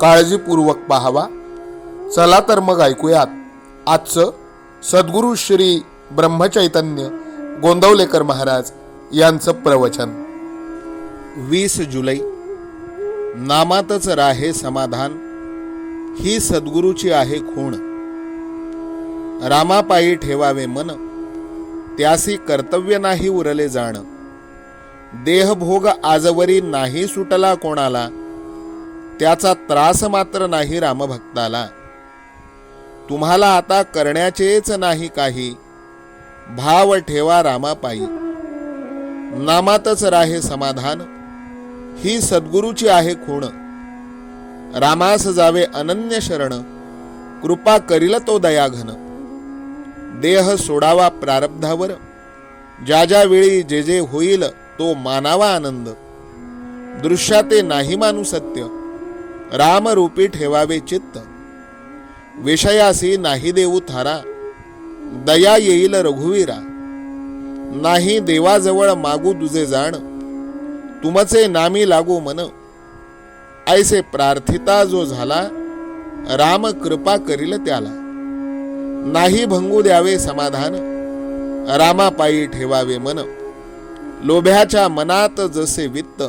काळजीपूर्वक पाहावा. चला तर मग ऐकूयात. आजचं सद्गुरू श्री ब्रह्मचैतन्य गोंदवलेकर महाराज यांचं प्रवचन. वीस जुलै. नामातच राहे समाधान. ही सद्गुरूची आहे खूण. रामापायी ठेवावे मन. त्यासी कर्तव्य नाही उरले जाण. देहभोग आजवरी नाही सुटला कोणाला. त्याचा त्रास मात्र नाही रामभक्ताला. तुम्हाला आता करण्याचेच नाही काही. भाव ठेवा रामापायी. नामातच राहे समाधान. ही सद्गुरूची आहे खूण. रामास जावे अनन्य शरण. कृपा करील तो दयाघन. देह सोडावा प्रारब्धावर. ज्या ज्या वेळी जे जे होईल तो मानावा आनंद. दृश्याते नाही मानू सत्य. रामरूपी ठेवावे चित्त. विषयासी नाही देऊ थारा. दया येईल रघुवीरा. नाही देवाजवळ मागू तुझे जाण. तुमचे नामी लागू मन. ऐसे प्रार्थिता जो झाला राम कृपा करील त्याला. नाही भंगू द्यावे समाधान. रामापायी ठेवावे मन. लोभ्याच्या मनात जसे वित्त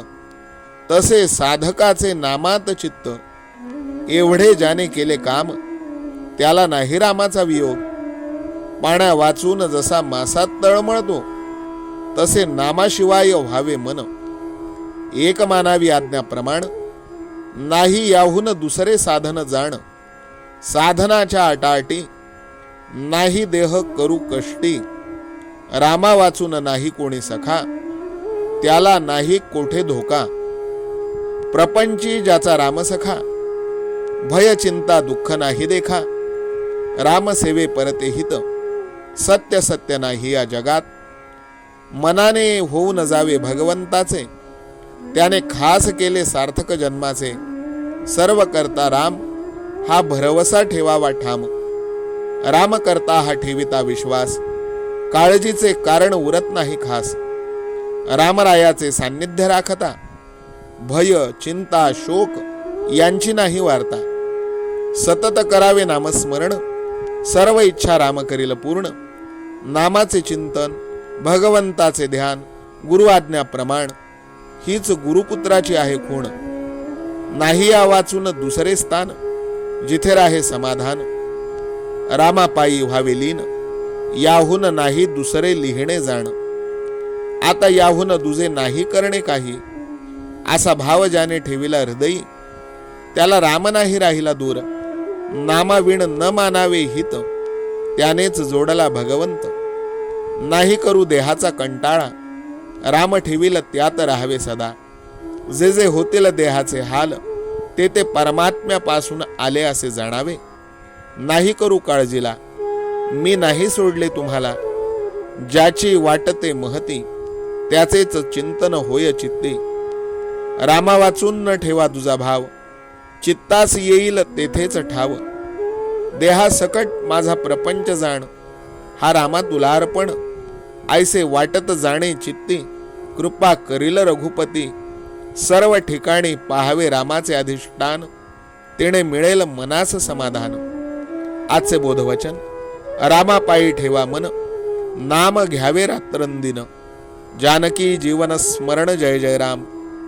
तसे साधकाचे नामात चित्त. एवढे ज्याने केले काम त्याला नाही रामाचा वियोग. पाण्या वाचून जसा मासात तळमळतो तसे नामाशिवाय व्हावे मन. एक मानावी आज्ञाप्रमाण नाही याहून दुसरे साधन जाण. साधनाच्या अटाअटी नाही देह करू कष्टी. रामा वाचून नाही कोणी सखा त्याला नाही कोठे धोका. प्रपंची ज्याचा रामसखा भय चिंता दुःख नाही देखा रामसेवे परते हित सत्य सत्य नाही या जगात. मनाने होऊन जावे भगवंताचे त्याने खास केले सार्थक जन्माचे. सर्व करता राम हा भरवसा ठेवावा ठाम. राम करता हा ठेविता विश्वास. काळजीचे कारण उरत नाही खास. रामरायाचे सान्निध्य राखता भय चिंता शोक यांची नाही वार्ता. सतत करावे नामस्मरण सर्व इच्छा राम करील पूर्ण. नामाचे चिंतन भगवंताचे ध्यान गुरु आज्ञा प्रमाण हीच गुरुपुत्राची आहे खूण. नाही या वाचून दुसरे स्थान जिथे राहे समाधान. रामापायी व्हावे लीन याहून नाही दुसरे लिहिणे जाण. आता याहून दुजे नाही करणे काही असा भाव ज्याने ठेविला हृदयी त्याला राम नाही राहिला दूर. नामाविण न मानावे हित त्यानेच जोडला भगवंत. नाही करू देहाचा कंटाळा राम ठेवील त्यात राहावे सदा. जे जे होतील देहाचे हाल ते ते परमात्म्यापासून आले असे जाणावे. नाही करू काळजीला मी नाही सोडले तुम्हाला. ज्याची वाटते महती त्याचेच चिंतन होय चित्ते. रामा वाचून न ठेवा तुझा भाव. चित्तास येईल तेथेच ठाव. देहासकट माझा प्रपंच जाण. हा रामा तुला अर्पण आयसे वाटत जाणे चित्ती. कृपा करील रघुपती. सर्व ठिकाणी पाहावे रामाचे अधिष्ठान. तेणे मिळेल मनास समाधान. आजचे बोधवचन. रामापायी ठेवा मन. नाम घ्यावे रात्रंदिन. जानकी जीवन स्मरण जय जय राम